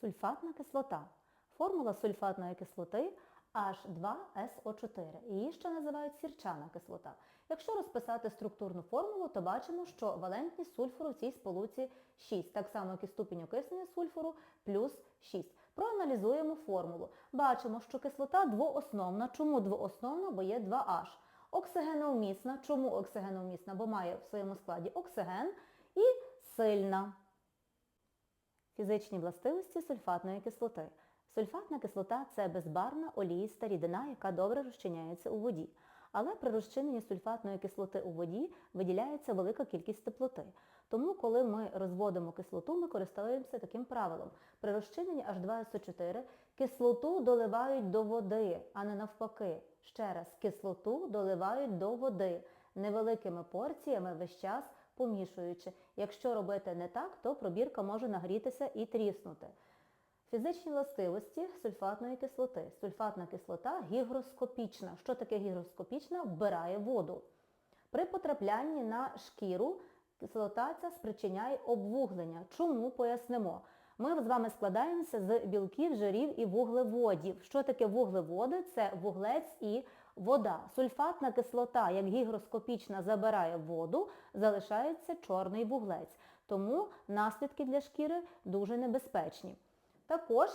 Сульфатна кислота. Формула сульфатної кислоти H2SO4. Її ще називають сірчана кислота. Якщо розписати структурну формулу, то бачимо, що валентність сульфуру в цій сполуці 6, так само як і ступінь окиснення сульфуру плюс 6. Проаналізуємо формулу. Бачимо, що кислота двоосновна. Чому двоосновна? Бо є 2H. Оксигеновмісна. Чому оксигеновмісна? Бо має в своєму складі оксиген і сильна. Фізичні властивості сульфатної кислоти. Сульфатна кислота це безбарвна оліїста рідина, яка добре розчиняється у воді. Але при розчиненні сульфатної кислоти у воді виділяється велика кількість теплоти. Тому, коли ми розводимо кислоту, ми користуємося таким правилом. При розчиненні H2SO4 кислоту доливають до води, а не навпаки. Ще раз, кислоту доливають до води невеликими порціями весь час помішуючи. Якщо робити не так, то пробірка може нагрітися і тріснути. Фізичні властивості сульфатної кислоти. Сульфатна кислота гігроскопічна. Що таке гігроскопічна? Вбирає воду. При потраплянні на шкіру кислота ця спричиняє обвуглення. Чому? Пояснимо. Ми з вами складаємося з білків, жирів і вуглеводів. Що таке вуглеводи? Це вуглець і вода. Сульфатна кислота, як гігроскопічна, забирає воду, залишається чорний вуглець. Тому наслідки для шкіри дуже небезпечні. Також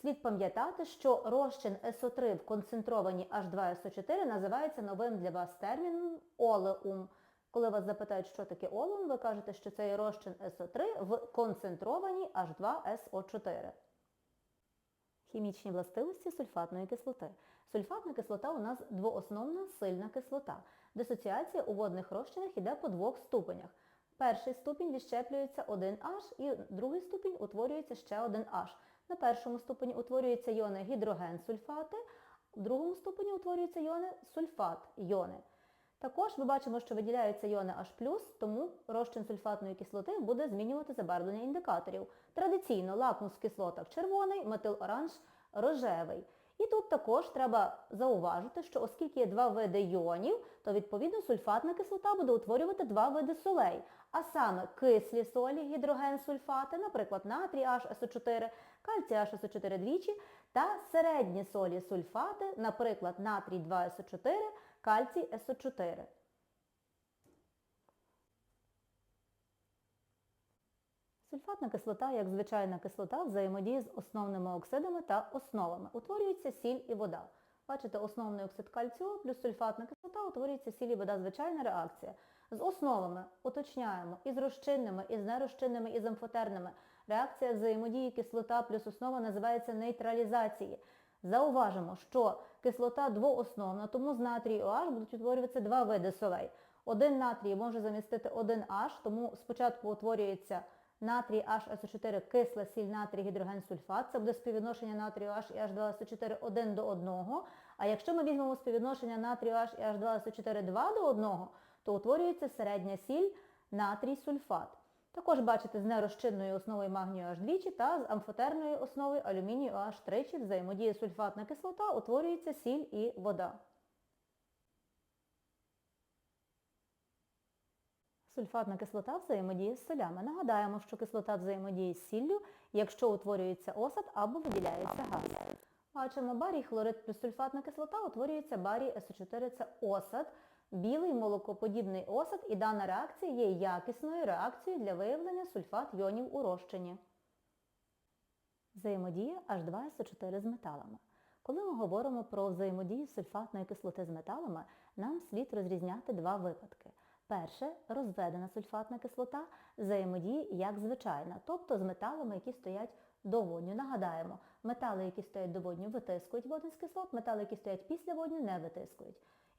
слід пам'ятати, що розчин СО3 в концентрованій H2SO4 називається новим для вас терміном олеум. Коли вас запитають, що таке олеум, ви кажете, що це є розчин СО3 в концентрованій H2SO4. Хімічні властивості сульфатної кислоти. Сульфатна кислота у нас двоосновна сильна кислота. Дисоціація у водних розчинах йде по двох ступенях. Перший ступінь відщеплюється 1H і другий ступінь утворюється ще 1H. На першому ступені утворюються йони гідрогенсульфати, в другому ступені утворюються йони сульфат-йони. Також ми бачимо, що виділяються йони H+, тому розчин сульфатної кислоти буде змінювати забарвлення індикаторів. Традиційно лакмус в кислотах червоний, метил-оранж рожевий. І тут також треба зауважити, що оскільки є два види йонів, то відповідно сульфатна кислота буде утворювати два види солей. А саме кислі солі, гідрогенсульфати, наприклад, натрій HSO4, кальцій HSO4 двічі, та середні солі сульфати, наприклад, натрій 2SO4, кальцій СО4. Сульфатна кислота, як звичайна кислота, взаємодіє з основними оксидами та основами. Утворюється сіль і вода. Бачите, основний оксид кальцію плюс сульфатна кислота утворюється сіль і вода, звичайна реакція. З основами уточняємо і з розчинними, і з нерозчинними, і з амфотерними. Реакція взаємодії кислота плюс основа називається нейтралізацією. Зауважимо, що кислота двоосновна, тому з натрій OH будуть утворюватися два види солей. Один натрій може замістити один H, тому спочатку утворюється натрій HSO4, кисла сіль натрій гідрогенсульфат. Це буде співвідношення натрію H і H2SO4 1 до 1. А якщо ми візьмемо співвідношення натрію H і H2SO4 2 до 1, то утворюється середня сіль натрій сульфат. Також бачите з нерозчинною основою магнію H двічі та з амфотерною основою алюмінію OH тричі взаємодіє сульфатна кислота, утворюється сіль і вода. Сульфатна кислота взаємодіє з солями. Нагадаємо, що кислота взаємодіє з сіллю, якщо утворюється осад або виділяється газ. Бачимо, барій хлорид плюс сульфатна кислота утворюється барій СО4, це осад, білий молокоподібний осад, і дана реакція є якісною реакцією для виявлення сульфат йонів у розчині. Взаємодія H2SO4 з металами. Коли ми говоримо про взаємодію сульфатної кислоти з металами, нам слід розрізняти два випадки. Перше, розведена сульфатна кислота взаємодіє як звичайна, тобто з металами, які стоять до водню. Нагадаємо, метали, які стоять до водню, витискують водень з кислот, метали, які стоять після водню, не витискують.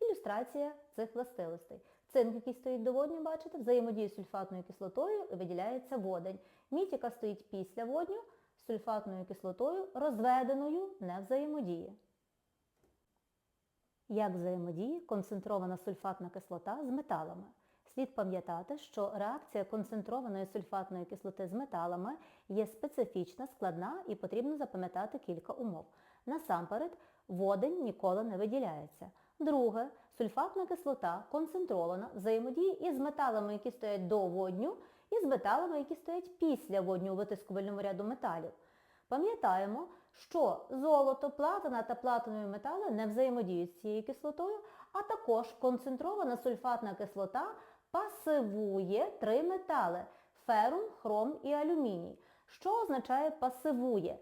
Ілюстрація цих властивостей. Цинк, який стоїть до водню, бачите, взаємодіє з сульфатною кислотою і виділяється водень. Мідь, яка стоїть після водню, з сульфатною кислотою, розведеною, не взаємодіє. Як взаємодіє концентрована сульфатна кислота з металами? Слід пам'ятати, що реакція концентрованої сульфатної кислоти з металами є специфічна, складна і потрібно запам'ятати кілька умов. Насамперед, водень ніколи не виділяється. Друге, сульфатна кислота концентрована взаємодіє із металами, які стоять до водню, і з металами, які стоять після водню у витискувальному ряду металів. Пам'ятаємо, що золото, платина та платинові метали не взаємодіють з цією кислотою, а також концентрована сульфатна кислота пасивує три метали ферум, хром і алюміній. Що означає пасивує?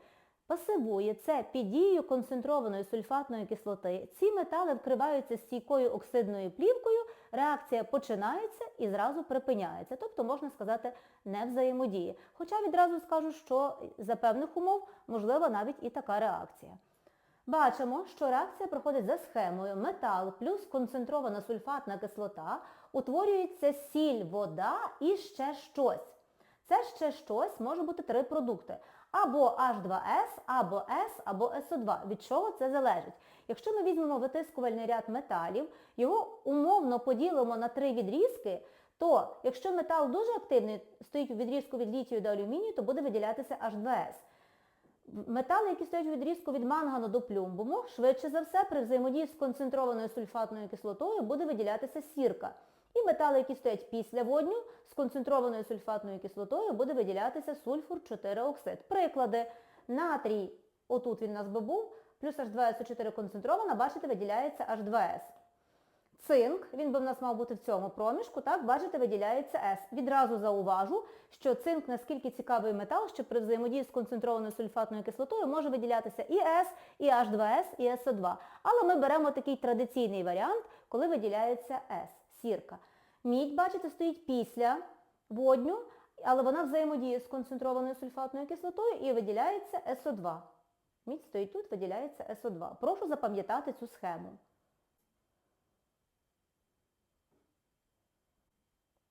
Пасивує це під дією концентрованої сульфатної кислоти. Ці метали вкриваються стійкою оксидною плівкою, реакція починається і зразу припиняється. Тобто, можна сказати, не взаємодіє. Хоча відразу скажу, що за певних умов можлива навіть і така реакція. Бачимо, що реакція проходить за схемою метал плюс концентрована сульфатна кислота, утворюється сіль, вода і ще щось. Це ще щось може бути три продукти. Або H2S, або S, або SO2. Від чого це залежить? Якщо ми візьмемо витискувальний ряд металів, його умовно поділимо на три відрізки, то якщо метал дуже активний, стоїть у відрізку від літію до алюмінію, то буде виділятися H2S. Метали, які стоять у відрізку від мангану до плюмбуму, швидше за все, при взаємодії з концентрованою сульфатною кислотою буде виділятися сірка. І метали, які стоять після водню, з концентрованою сульфатною кислотою буде виділятися сульфур 4 оксид. Приклади. Натрій, отут він у нас би був, плюс H2SO4 концентрована, бачите, виділяється H2S. Цинк, він би в нас мав бути в цьому проміжку, так, бачите, виділяється С. Відразу зауважу, що цинк наскільки цікавий метал, що при взаємодії з концентрованою сульфатною кислотою може виділятися і С, і H2S, і SO2. Але ми беремо такий традиційний варіант, коли виділяється С, сірка. Мідь, бачите, стоїть після водню, але вона взаємодіє з концентрованою сульфатною кислотою і виділяється SO2. Мідь стоїть тут, виділяється SO2. Прошу запам'ятати цю схему.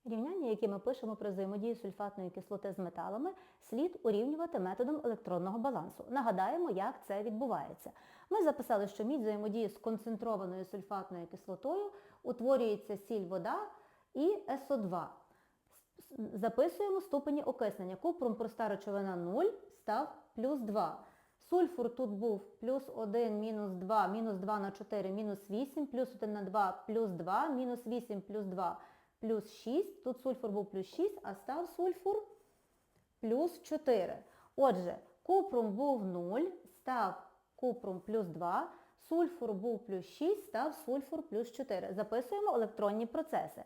Рівняння, які ми пишемо при взаємодії сульфатної кислоти з металами, слід урівнювати методом електронного балансу. Нагадаємо, як це відбувається. Ми записали, що мідь взаємодіє з концентрованою сульфатною кислотою, утворюється сіль вода і СО2. Записуємо ступені окиснення. Купрум проста речовина 0 став плюс 2. Сульфур тут був плюс 1, мінус 2, мінус 2 на 4, мінус 8, плюс 1 на 2, плюс 2, мінус 8, плюс 2, плюс 6. Тут сульфур був плюс 6, а став сульфур плюс 4. Отже, купрум був 0, став купрум плюс 2, сульфур був плюс 6, став сульфур плюс 4. Записуємо електронні процеси.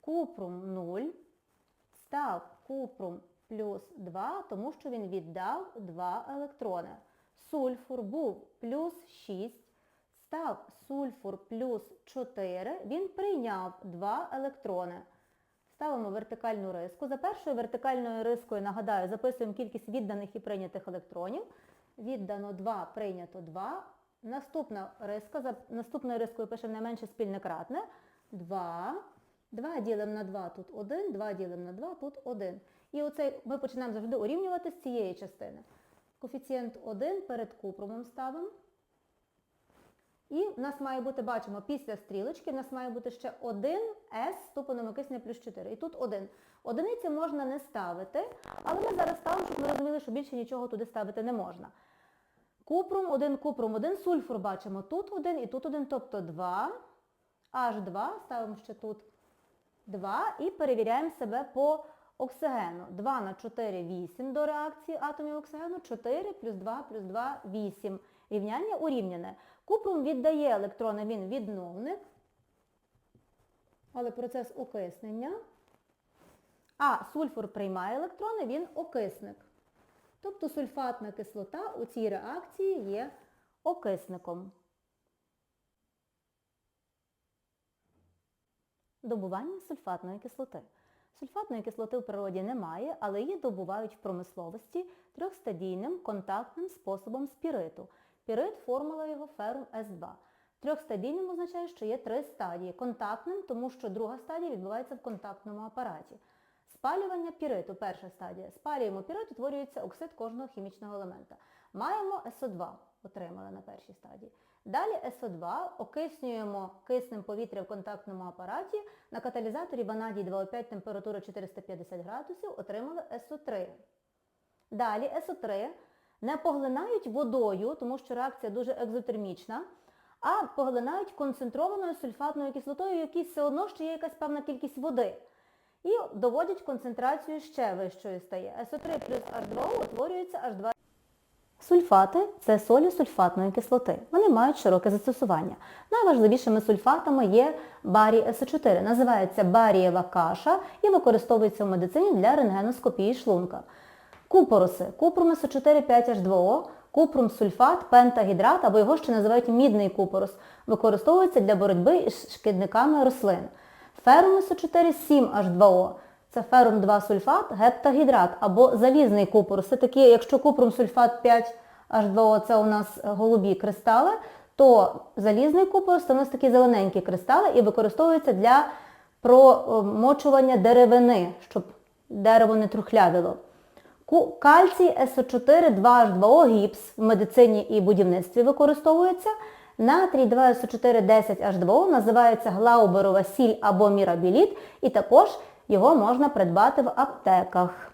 Купрум 0, став купрум плюс 2, тому що він віддав 2 електрони. Сульфур був плюс 6, став сульфур плюс 4, він прийняв 2 електрони. Ставимо вертикальну риску. За першою вертикальною рискою, нагадаю, записуємо кількість відданих і прийнятих електронів. Віддано 2, прийнято 2. Наступна риска, наступною рискою пишемо найменше спільне кратне. 2. 2 ділимо на 2, тут 1, 2 ділимо на 2, тут 1. І оцей ми починаємо завжди урівнювати з цієї частини. Коефіцієнт 1 перед купрумом ставимо. І в нас має бути, бачимо, після стрілочки в нас має бути ще 1 С ступенем окиснення плюс 4. І тут 1. Одиниці можна не ставити, але ми зараз ставимо, щоб ми розуміли, що більше нічого туди ставити не можна. Купрум 1, купрум 1, сульфур бачимо тут 1 і тут 1, тобто 2. H2, ставимо ще тут 2 і перевіряємо себе по оксигену. 2 на 4 – 8 до реакції атомів оксигену, 4 плюс 2 плюс 2 – 8. Рівняння урівняне. Купрум віддає електрони, він відновник, але процес окиснення. А сульфур приймає електрони, він окисник. Тобто сульфатна кислота у цій реакції є окисником. Добування сульфатної кислоти. Сульфатної кислоти в природі немає, але її добувають в промисловості трьохстадійним контактним способом спіриту. Пірит – формула його ферум С2. Трьохстадійним означає, що є три стадії. Контактним, тому що друга стадія відбувається в контактному апараті. Спалювання піриту, перша стадія. Спалюємо пірит, утворюється оксид кожного хімічного елемента. Маємо СО2, отримали на першій стадії. Далі СО2 окиснюємо киснем повітря в контактному апараті. На каталізаторі ванадій 2,5 температура 450 градусів отримали СО3. Далі СО3 не поглинають водою, тому що реакція дуже екзотермічна, а поглинають концентрованою сульфатною кислотою, в якій все одно ще є якась певна кількість води. І доводять концентрацію ще вищою стає. СО3 плюс H2O утворюється H2. Сульфати це солі сульфатної кислоти. Вони мають широке застосування. Найважливішими сульфатами є барій СО4. Називається барієва каша і використовується в медицині для рентгеноскопії шлунка. Купоруси. Купрум СО4 5H2O, купрум сульфат, пентагідрат або його ще називають мідний купорус. Використовується для боротьби із шкідниками рослин. Ферум СО4 7H2O. Це ферум 2 сульфат, гептагідрат або залізний купорус. Це такі, якщо купрум сульфат 5H2O це у нас голубі кристали, то залізний купорус це у нас такі зелененькі кристали і використовується для промочування деревини, щоб дерево не трухлявило. Кальцій СО4 2H2O гіпс в медицині і будівництві використовується. Натрій 2СО4 10H2O називається глауберова сіль або мірабіліт і також його можна придбати в аптеках.